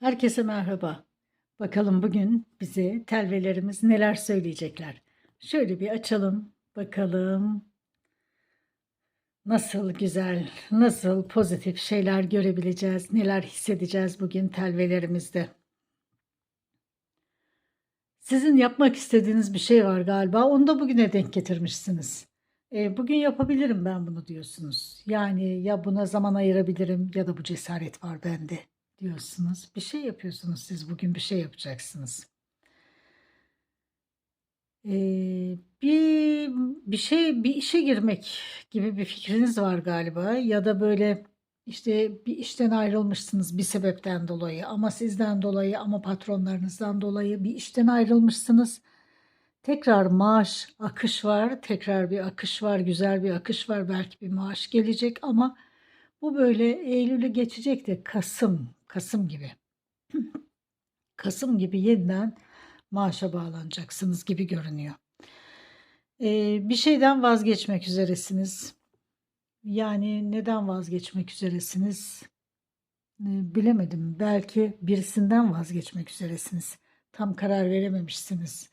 Herkese merhaba. Bakalım bugün bize telvelerimiz neler söyleyecekler. Şöyle bir açalım, bakalım. Nasıl güzel, nasıl pozitif şeyler görebileceğiz, neler hissedeceğiz bugün telvelerimizde. Sizin yapmak istediğiniz bir şey var galiba. Onu da bugüne denk getirmişsiniz. E, bugün yapabilirim ben bunu diyorsunuz. Yani ya buna zaman ayırabilirim ya da bu cesaret var bende diyorsunuz. Bir şey yapıyorsunuz siz bugün bir şey yapacaksınız. E, bir bir şey bir işe girmek gibi bir fikriniz var galiba ya da böyle işte bir işten ayrılmışsınız bir sebepten dolayı ama sizden dolayı ama patronlarınızdan dolayı bir işten ayrılmışsınız. Tekrar maaş akış var, tekrar bir akış var, güzel bir akış var. Belki bir maaş gelecek ama bu böyle Eylül'ü geçecek de Kasım, Kasım gibi. Kasım gibi yeniden maaşa bağlanacaksınız gibi görünüyor. Ee, bir şeyden vazgeçmek üzeresiniz. Yani neden vazgeçmek üzeresiniz? Ee, bilemedim. Belki birisinden vazgeçmek üzeresiniz. Tam karar verememişsiniz.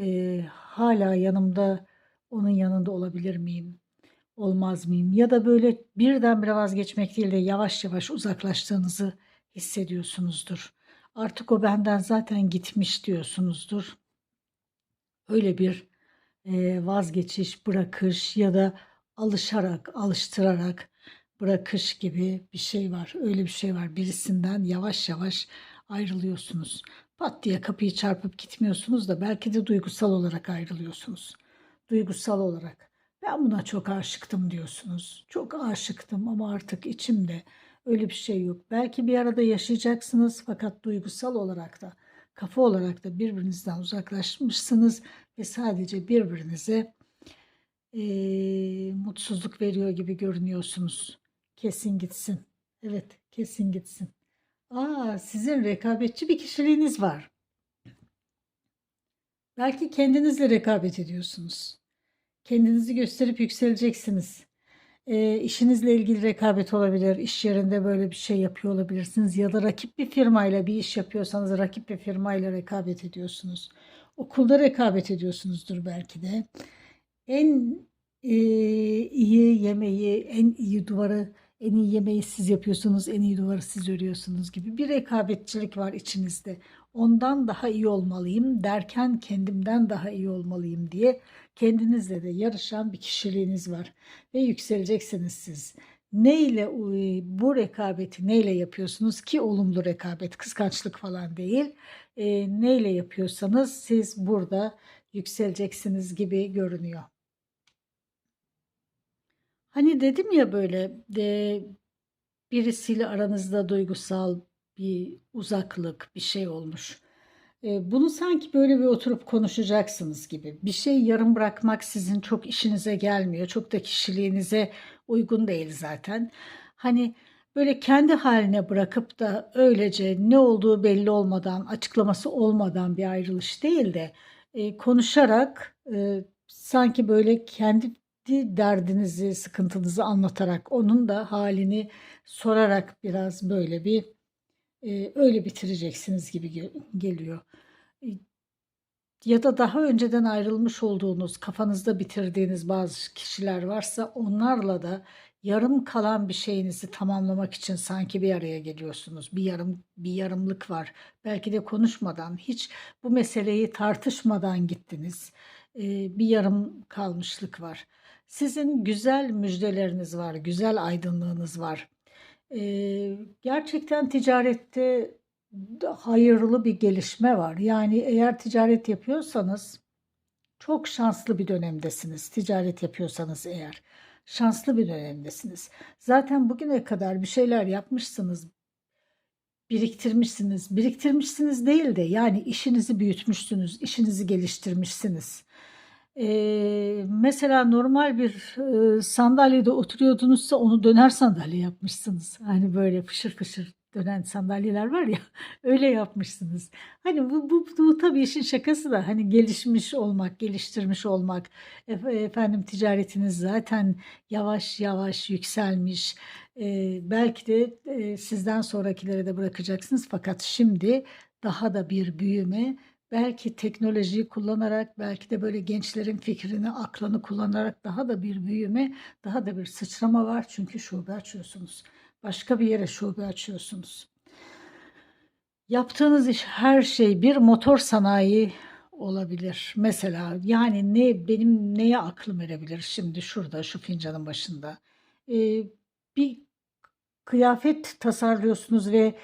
Ee, hala yanımda onun yanında olabilir miyim? Olmaz mıyım? Ya da böyle birdenbire vazgeçmek değil de yavaş yavaş uzaklaştığınızı hissediyorsunuzdur. Artık o benden zaten gitmiş diyorsunuzdur. Öyle bir e, vazgeçiş, bırakış ya da alışarak, alıştırarak bırakış gibi bir şey var. Öyle bir şey var. Birisinden yavaş yavaş ayrılıyorsunuz. Pat diye kapıyı çarpıp gitmiyorsunuz da belki de duygusal olarak ayrılıyorsunuz. Duygusal olarak. Ben buna çok aşıktım diyorsunuz. Çok aşıktım ama artık içimde öyle bir şey yok. Belki bir arada yaşayacaksınız fakat duygusal olarak da kafa olarak da birbirinizden uzaklaşmışsınız ve sadece birbirinize eee, mutsuzluk veriyor gibi görünüyorsunuz. Kesin gitsin. Evet, kesin gitsin. Aa, sizin rekabetçi bir kişiliğiniz var. Belki kendinizle rekabet ediyorsunuz. Kendinizi gösterip yükseleceksiniz. E, işinizle ilgili rekabet olabilir. İş yerinde böyle bir şey yapıyor olabilirsiniz. Ya da rakip bir firmayla bir iş yapıyorsanız rakip bir firmayla rekabet ediyorsunuz. Okulda rekabet ediyorsunuzdur belki de. En e, iyi yemeği, en iyi duvarı, en iyi yemeği siz yapıyorsunuz, en iyi duvarı siz örüyorsunuz gibi bir rekabetçilik var içinizde. Ondan daha iyi olmalıyım derken kendimden daha iyi olmalıyım diye kendinizle de yarışan bir kişiliğiniz var ve yükseleceksiniz siz. Neyle bu rekabeti neyle yapıyorsunuz ki olumlu rekabet, kıskançlık falan değil. E, neyle yapıyorsanız siz burada yükseleceksiniz gibi görünüyor. Hani dedim ya böyle de birisiyle aranızda duygusal bir uzaklık bir şey olmuş. E, bunu sanki böyle bir oturup konuşacaksınız gibi. Bir şey yarım bırakmak sizin çok işinize gelmiyor. Çok da kişiliğinize uygun değil zaten. Hani böyle kendi haline bırakıp da öylece ne olduğu belli olmadan, açıklaması olmadan bir ayrılış değil de e, konuşarak e, sanki böyle kendi derdinizi, sıkıntınızı anlatarak, onun da halini sorarak biraz böyle bir e, öyle bitireceksiniz gibi ge- geliyor. E, Ya da daha önceden ayrılmış olduğunuz, kafanızda bitirdiğiniz bazı kişiler varsa onlarla da yarım kalan bir şeyinizi tamamlamak için sanki bir araya geliyorsunuz. Bir yarım bir yarımlık var. Belki de konuşmadan, hiç bu meseleyi tartışmadan gittiniz. E, bir yarım kalmışlık var. Sizin güzel müjdeleriniz var, güzel aydınlığınız var. Ee, gerçekten ticarette hayırlı bir gelişme var. Yani eğer ticaret yapıyorsanız çok şanslı bir dönemdesiniz. Ticaret yapıyorsanız eğer şanslı bir dönemdesiniz. Zaten bugüne kadar bir şeyler yapmışsınız, biriktirmişsiniz. Biriktirmişsiniz değil de yani işinizi büyütmüşsünüz, işinizi geliştirmişsiniz. Ee, mesela normal bir e, sandalyede oturuyordunuzsa onu döner sandalye yapmışsınız. Hani böyle fışır fışır dönen sandalyeler var ya öyle yapmışsınız. Hani bu, bu, bu tabii işin şakası da hani gelişmiş olmak, geliştirmiş olmak. Ef- Efendim ticaretiniz zaten yavaş yavaş yükselmiş. Ee, belki de e, sizden sonrakilere de bırakacaksınız. Fakat şimdi daha da bir büyüme belki teknolojiyi kullanarak belki de böyle gençlerin fikrini, aklını kullanarak daha da bir büyüme, daha da bir sıçrama var. Çünkü şube açıyorsunuz. Başka bir yere şube açıyorsunuz. Yaptığınız iş her şey bir motor sanayi olabilir. Mesela yani ne benim neye aklım erebilir şimdi şurada şu fincanın başında. Ee, bir kıyafet tasarlıyorsunuz ve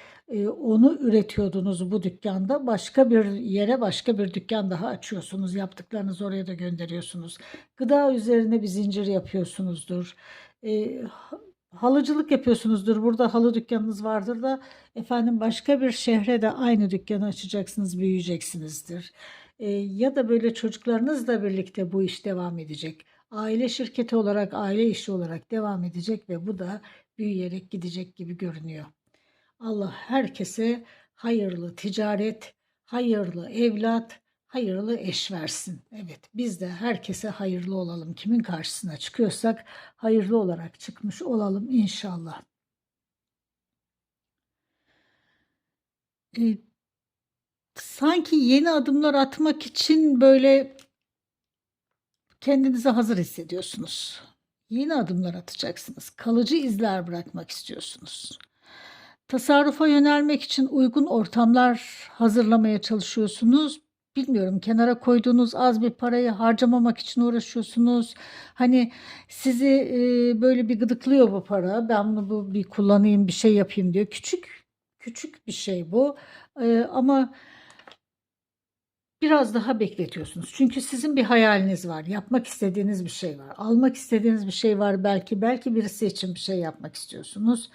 onu üretiyordunuz bu dükkanda. Başka bir yere başka bir dükkan daha açıyorsunuz. Yaptıklarınızı oraya da gönderiyorsunuz. Gıda üzerine bir zincir yapıyorsunuzdur. E, ha- halıcılık yapıyorsunuzdur. Burada halı dükkanınız vardır da efendim başka bir şehre de aynı dükkanı açacaksınız, büyüyeceksinizdir. E, ya da böyle çocuklarınızla birlikte bu iş devam edecek. Aile şirketi olarak, aile işi olarak devam edecek ve bu da büyüyerek gidecek gibi görünüyor. Allah herkese hayırlı ticaret, hayırlı evlat, hayırlı eş versin. Evet, biz de herkese hayırlı olalım. Kimin karşısına çıkıyorsak hayırlı olarak çıkmış olalım inşallah. E, sanki yeni adımlar atmak için böyle kendinizi hazır hissediyorsunuz. Yeni adımlar atacaksınız. Kalıcı izler bırakmak istiyorsunuz. Tasarrufa yönelmek için uygun ortamlar hazırlamaya çalışıyorsunuz. Bilmiyorum kenara koyduğunuz az bir parayı harcamamak için uğraşıyorsunuz. Hani sizi e, böyle bir gıdıklıyor bu para. Ben bunu bu bir kullanayım, bir şey yapayım diyor. Küçük küçük bir şey bu. E, ama biraz daha bekletiyorsunuz. Çünkü sizin bir hayaliniz var. Yapmak istediğiniz bir şey var. Almak istediğiniz bir şey var belki. Belki birisi için bir şey yapmak istiyorsunuz.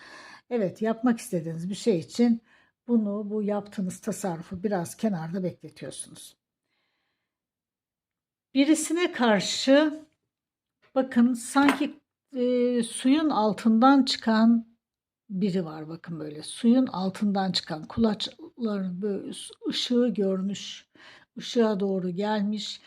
Evet, yapmak istediğiniz bir şey için bunu, bu yaptığınız tasarrufu biraz kenarda bekletiyorsunuz. Birisine karşı bakın sanki e, suyun altından çıkan biri var bakın böyle. Suyun altından çıkan kulaçların böyle ışığı görmüş ışığa doğru gelmiş.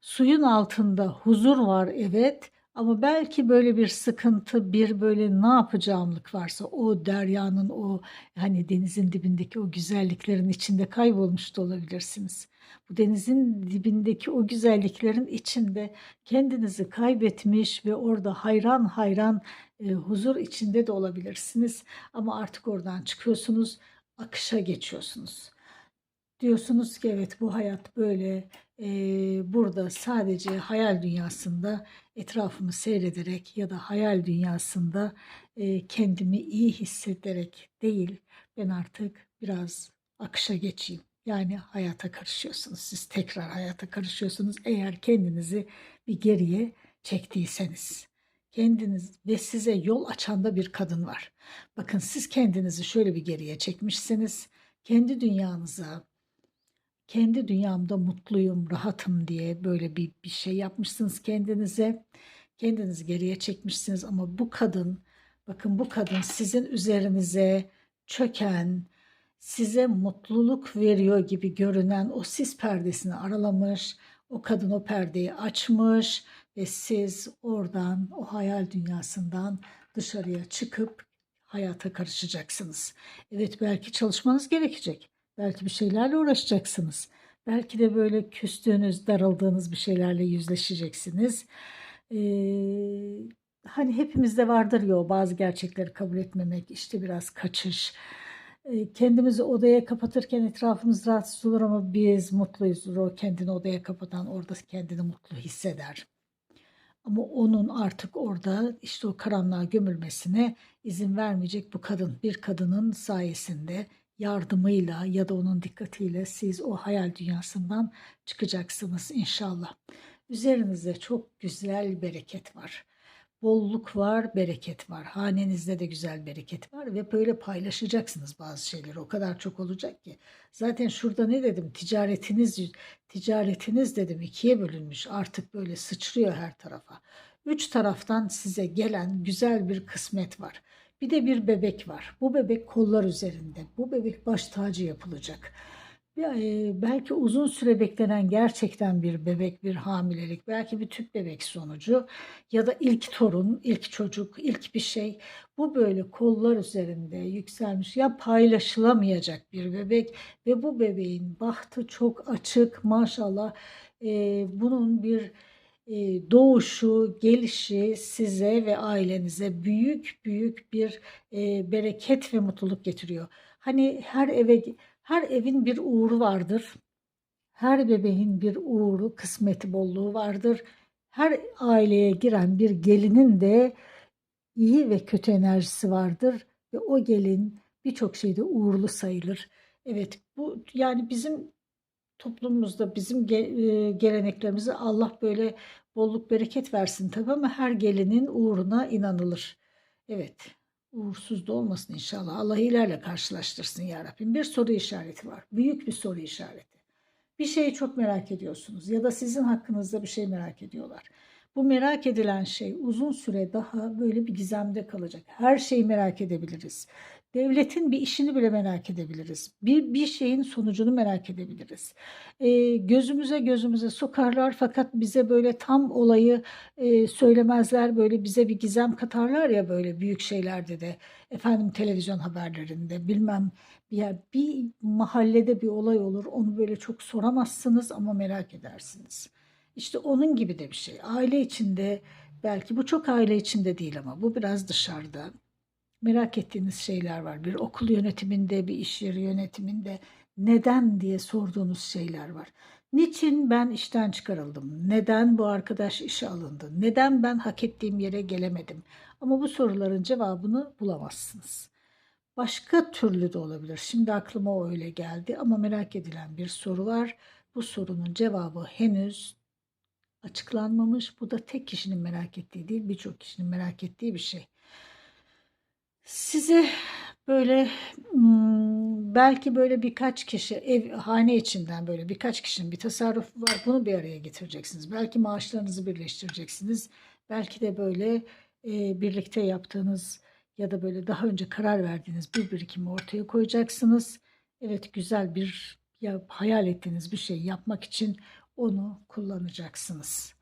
Suyun altında huzur var evet ama belki böyle bir sıkıntı bir böyle ne yapacağımlık varsa o deryanın o hani denizin dibindeki o güzelliklerin içinde kaybolmuş da olabilirsiniz. Bu denizin dibindeki o güzelliklerin içinde kendinizi kaybetmiş ve orada hayran hayran e, huzur içinde de olabilirsiniz. Ama artık oradan çıkıyorsunuz, akışa geçiyorsunuz. Diyorsunuz ki evet bu hayat böyle e, burada sadece hayal dünyasında etrafımı seyrederek ya da hayal dünyasında e, kendimi iyi hissederek değil ben artık biraz akışa geçeyim. Yani hayata karışıyorsunuz. Siz tekrar hayata karışıyorsunuz eğer kendinizi bir geriye çektiyseniz. Kendiniz ve size yol açan da bir kadın var. Bakın siz kendinizi şöyle bir geriye çekmişsiniz. Kendi dünyanıza, kendi dünyamda mutluyum, rahatım diye böyle bir, bir şey yapmışsınız kendinize. Kendinizi geriye çekmişsiniz ama bu kadın, bakın bu kadın sizin üzerinize çöken, size mutluluk veriyor gibi görünen o sis perdesini aralamış. O kadın o perdeyi açmış ve siz oradan o hayal dünyasından dışarıya çıkıp hayata karışacaksınız. Evet belki çalışmanız gerekecek. Belki bir şeylerle uğraşacaksınız. Belki de böyle küstüğünüz, darıldığınız bir şeylerle yüzleşeceksiniz. Ee, hani hepimizde vardır ya bazı gerçekleri kabul etmemek, işte biraz kaçış. Ee, kendimizi odaya kapatırken etrafımız rahatsız olur ama biz mutluyuzdur. O kendini odaya kapatan orada kendini mutlu hisseder. Ama onun artık orada işte o karanlığa gömülmesine izin vermeyecek bu kadın. Bir kadının sayesinde yardımıyla ya da onun dikkatiyle siz o hayal dünyasından çıkacaksınız inşallah. Üzerinizde çok güzel bereket var. Bolluk var, bereket var. Hanenizde de güzel bereket var ve böyle paylaşacaksınız bazı şeyleri. O kadar çok olacak ki. Zaten şurada ne dedim? Ticaretiniz ticaretiniz dedim ikiye bölünmüş. Artık böyle sıçrıyor her tarafa. Üç taraftan size gelen güzel bir kısmet var. Bir de bir bebek var. Bu bebek kollar üzerinde. Bu bebek baş tacı yapılacak. Ya, e, belki uzun süre beklenen gerçekten bir bebek, bir hamilelik, belki bir tüp bebek sonucu ya da ilk torun, ilk çocuk, ilk bir şey. Bu böyle kollar üzerinde yükselmiş ya paylaşılamayacak bir bebek ve bu bebeğin bahtı çok açık maşallah. E, bunun bir doğuşu, gelişi size ve ailenize büyük büyük bir e, bereket ve mutluluk getiriyor. Hani her eve her evin bir uğuru vardır. Her bebeğin bir uğuru, kısmeti, bolluğu vardır. Her aileye giren bir gelinin de iyi ve kötü enerjisi vardır ve o gelin birçok şeyde uğurlu sayılır. Evet, bu yani bizim toplumumuzda bizim e, geleneklerimize Allah böyle bolluk bereket versin tabii ama her gelinin uğruna inanılır. Evet. Uğursuz da olmasın inşallah. Allah ilerle karşılaştırsın ya Rabbim. Bir soru işareti var. Büyük bir soru işareti. Bir şeyi çok merak ediyorsunuz ya da sizin hakkınızda bir şey merak ediyorlar. Bu merak edilen şey uzun süre daha böyle bir gizemde kalacak. Her şeyi merak edebiliriz. Devletin bir işini bile merak edebiliriz. Bir, bir şeyin sonucunu merak edebiliriz. E, gözümüze gözümüze sokarlar fakat bize böyle tam olayı e, söylemezler. Böyle bize bir gizem katarlar ya böyle büyük şeylerde de. Efendim televizyon haberlerinde bilmem ya bir mahallede bir olay olur. Onu böyle çok soramazsınız ama merak edersiniz. İşte onun gibi de bir şey. Aile içinde belki bu çok aile içinde değil ama bu biraz dışarıda merak ettiğiniz şeyler var. Bir okul yönetiminde, bir iş yeri yönetiminde neden diye sorduğunuz şeyler var. Niçin ben işten çıkarıldım? Neden bu arkadaş işe alındı? Neden ben hak ettiğim yere gelemedim? Ama bu soruların cevabını bulamazsınız. Başka türlü de olabilir. Şimdi aklıma o öyle geldi ama merak edilen bir soru var. Bu sorunun cevabı henüz açıklanmamış. Bu da tek kişinin merak ettiği değil, birçok kişinin merak ettiği bir şey. Size böyle hmm, belki böyle birkaç kişi ev hane içinden böyle birkaç kişinin bir tasarrufu var. Bunu bir araya getireceksiniz. Belki maaşlarınızı birleştireceksiniz. Belki de böyle e, birlikte yaptığınız ya da böyle daha önce karar verdiğiniz bir birikimi ortaya koyacaksınız. Evet güzel bir ya hayal ettiğiniz bir şey yapmak için onu kullanacaksınız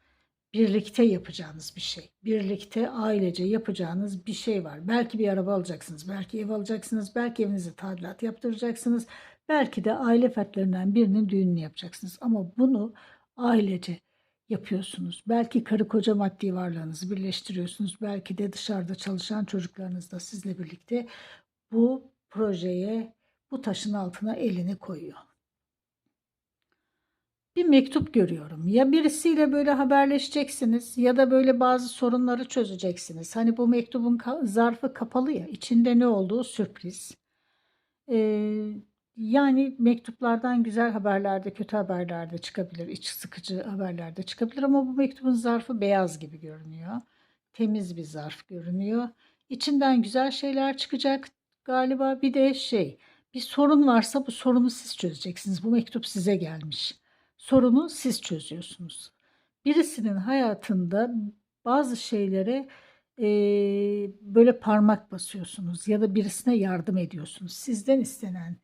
birlikte yapacağınız bir şey. Birlikte ailece yapacağınız bir şey var. Belki bir araba alacaksınız, belki ev alacaksınız, belki evinize tadilat yaptıracaksınız. Belki de aile fertlerinden birinin düğününü yapacaksınız. Ama bunu ailece yapıyorsunuz. Belki karı koca maddi varlığınızı birleştiriyorsunuz. Belki de dışarıda çalışan çocuklarınız da sizle birlikte bu projeye, bu taşın altına elini koyuyor bir mektup görüyorum. Ya birisiyle böyle haberleşeceksiniz ya da böyle bazı sorunları çözeceksiniz. Hani bu mektubun zarfı kapalı ya içinde ne olduğu sürpriz. Ee, yani mektuplardan güzel haberlerde, kötü haberlerde çıkabilir, iç sıkıcı haberlerde çıkabilir ama bu mektubun zarfı beyaz gibi görünüyor. Temiz bir zarf görünüyor. İçinden güzel şeyler çıkacak galiba. Bir de şey, bir sorun varsa bu sorunu siz çözeceksiniz. Bu mektup size gelmiş sorunu siz çözüyorsunuz. Birisinin hayatında bazı şeylere e, böyle parmak basıyorsunuz ya da birisine yardım ediyorsunuz. Sizden istenen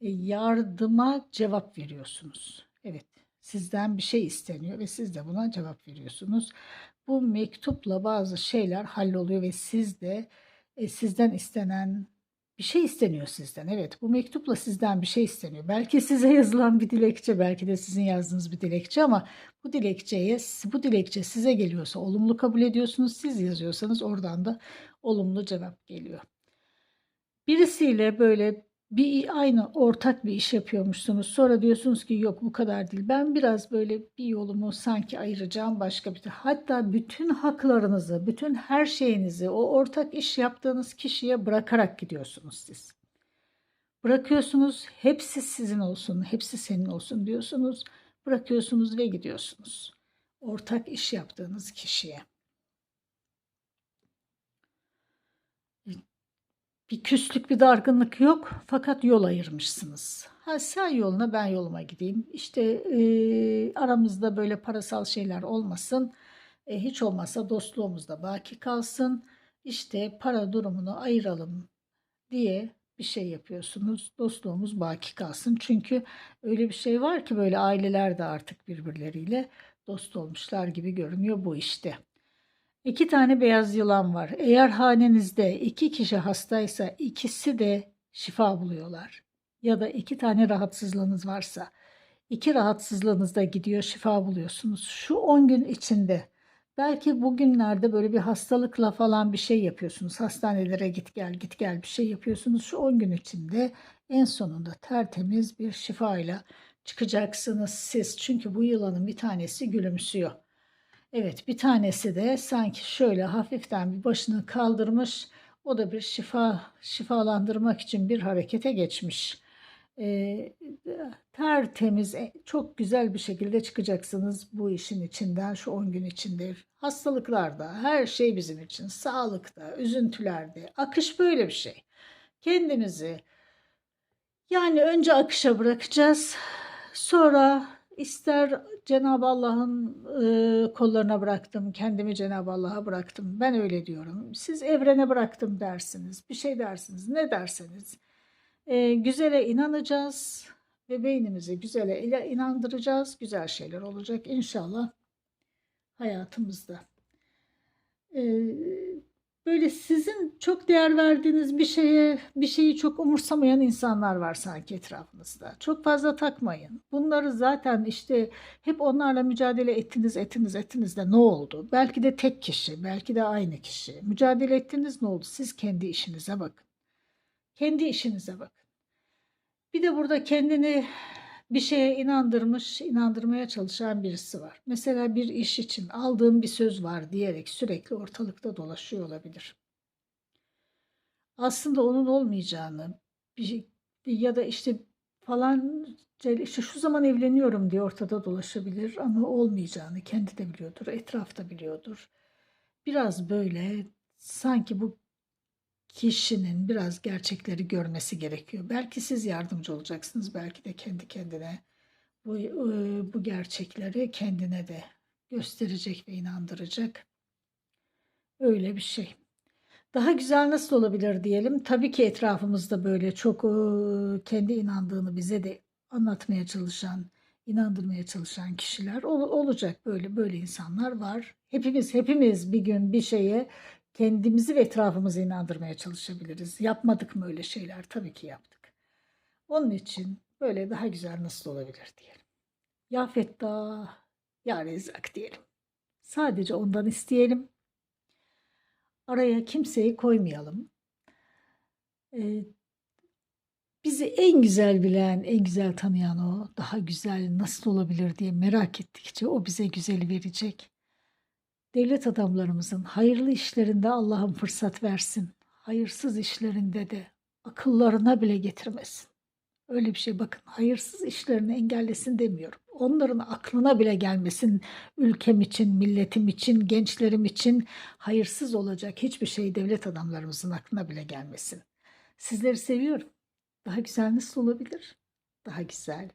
e, yardıma cevap veriyorsunuz. Evet, sizden bir şey isteniyor ve siz de buna cevap veriyorsunuz. Bu mektupla bazı şeyler halloluyor ve siz de e, sizden istenen bir şey isteniyor sizden. Evet bu mektupla sizden bir şey isteniyor. Belki size yazılan bir dilekçe, belki de sizin yazdığınız bir dilekçe ama bu dilekçeye, bu dilekçe size geliyorsa olumlu kabul ediyorsunuz. Siz yazıyorsanız oradan da olumlu cevap geliyor. Birisiyle böyle bir aynı ortak bir iş yapıyormuşsunuz. Sonra diyorsunuz ki yok bu kadar değil. Ben biraz böyle bir yolumu sanki ayıracağım başka bir hatta bütün haklarınızı, bütün her şeyinizi o ortak iş yaptığınız kişiye bırakarak gidiyorsunuz siz. Bırakıyorsunuz, hepsi sizin olsun, hepsi senin olsun diyorsunuz. Bırakıyorsunuz ve gidiyorsunuz. Ortak iş yaptığınız kişiye. Bir küslük, bir dargınlık yok fakat yol ayırmışsınız. Ha, sen yoluna ben yoluma gideyim. İşte e, aramızda böyle parasal şeyler olmasın. E, hiç olmazsa dostluğumuz da baki kalsın. işte para durumunu ayıralım diye bir şey yapıyorsunuz. Dostluğumuz baki kalsın. Çünkü öyle bir şey var ki böyle aileler de artık birbirleriyle dost olmuşlar gibi görünüyor bu işte. İki tane beyaz yılan var. Eğer hanenizde iki kişi hastaysa ikisi de şifa buluyorlar. Ya da iki tane rahatsızlığınız varsa iki rahatsızlığınız da gidiyor şifa buluyorsunuz. Şu 10 gün içinde belki bugünlerde böyle bir hastalıkla falan bir şey yapıyorsunuz. Hastanelere git gel git gel bir şey yapıyorsunuz. Şu 10 gün içinde en sonunda tertemiz bir şifayla çıkacaksınız siz. Çünkü bu yılanın bir tanesi gülümsüyor. Evet bir tanesi de sanki şöyle hafiften bir başını kaldırmış. O da bir şifa şifalandırmak için bir harekete geçmiş. Ee, tertemiz, e, çok güzel bir şekilde çıkacaksınız bu işin içinden şu 10 gün içinde. Hastalıklarda, her şey bizim için, sağlıkta, üzüntülerde, akış böyle bir şey. Kendimizi yani önce akışa bırakacağız. Sonra ister Cenab-ı Allah'ın e, kollarına bıraktım, kendimi Cenab-ı Allah'a bıraktım. Ben öyle diyorum. Siz evrene bıraktım dersiniz, bir şey dersiniz, ne derseniz. E, güzele inanacağız ve beynimizi güzele inandıracağız. Güzel şeyler olacak inşallah hayatımızda. E, böyle sizin çok değer verdiğiniz bir şeye, bir şeyi çok umursamayan insanlar var sanki etrafınızda. Çok fazla takmayın. Bunları zaten işte hep onlarla mücadele ettiniz, ettiniz, ettiniz de ne oldu? Belki de tek kişi, belki de aynı kişi. Mücadele ettiniz ne oldu? Siz kendi işinize bakın. Kendi işinize bakın. Bir de burada kendini bir şeye inandırmış, inandırmaya çalışan birisi var. Mesela bir iş için aldığım bir söz var diyerek sürekli ortalıkta dolaşıyor olabilir. Aslında onun olmayacağını bir, ya da işte falan işte şu zaman evleniyorum diye ortada dolaşabilir ama olmayacağını kendi de biliyordur, etrafta biliyordur. Biraz böyle sanki bu kişinin biraz gerçekleri görmesi gerekiyor. Belki siz yardımcı olacaksınız, belki de kendi kendine bu, e, bu gerçekleri kendine de gösterecek ve inandıracak. Öyle bir şey. Daha güzel nasıl olabilir diyelim. Tabii ki etrafımızda böyle çok e, kendi inandığını bize de anlatmaya çalışan, inandırmaya çalışan kişiler olacak. Böyle böyle insanlar var. Hepimiz hepimiz bir gün bir şeye kendimizi ve etrafımızı inandırmaya çalışabiliriz. Yapmadık mı öyle şeyler? Tabii ki yaptık. Onun için böyle daha güzel nasıl olabilir diyelim. Ya Fettah, ya Rezzak diyelim. Sadece ondan isteyelim. Araya kimseyi koymayalım. Ee, bizi en güzel bilen, en güzel tanıyan o, daha güzel nasıl olabilir diye merak ettikçe o bize güzeli verecek. Devlet adamlarımızın hayırlı işlerinde Allah'ım fırsat versin. Hayırsız işlerinde de akıllarına bile getirmesin. Öyle bir şey bakın hayırsız işlerini engellesin demiyorum. Onların aklına bile gelmesin ülkem için, milletim için, gençlerim için hayırsız olacak hiçbir şey devlet adamlarımızın aklına bile gelmesin. Sizleri seviyorum. Daha güzel nasıl olabilir? Daha güzel,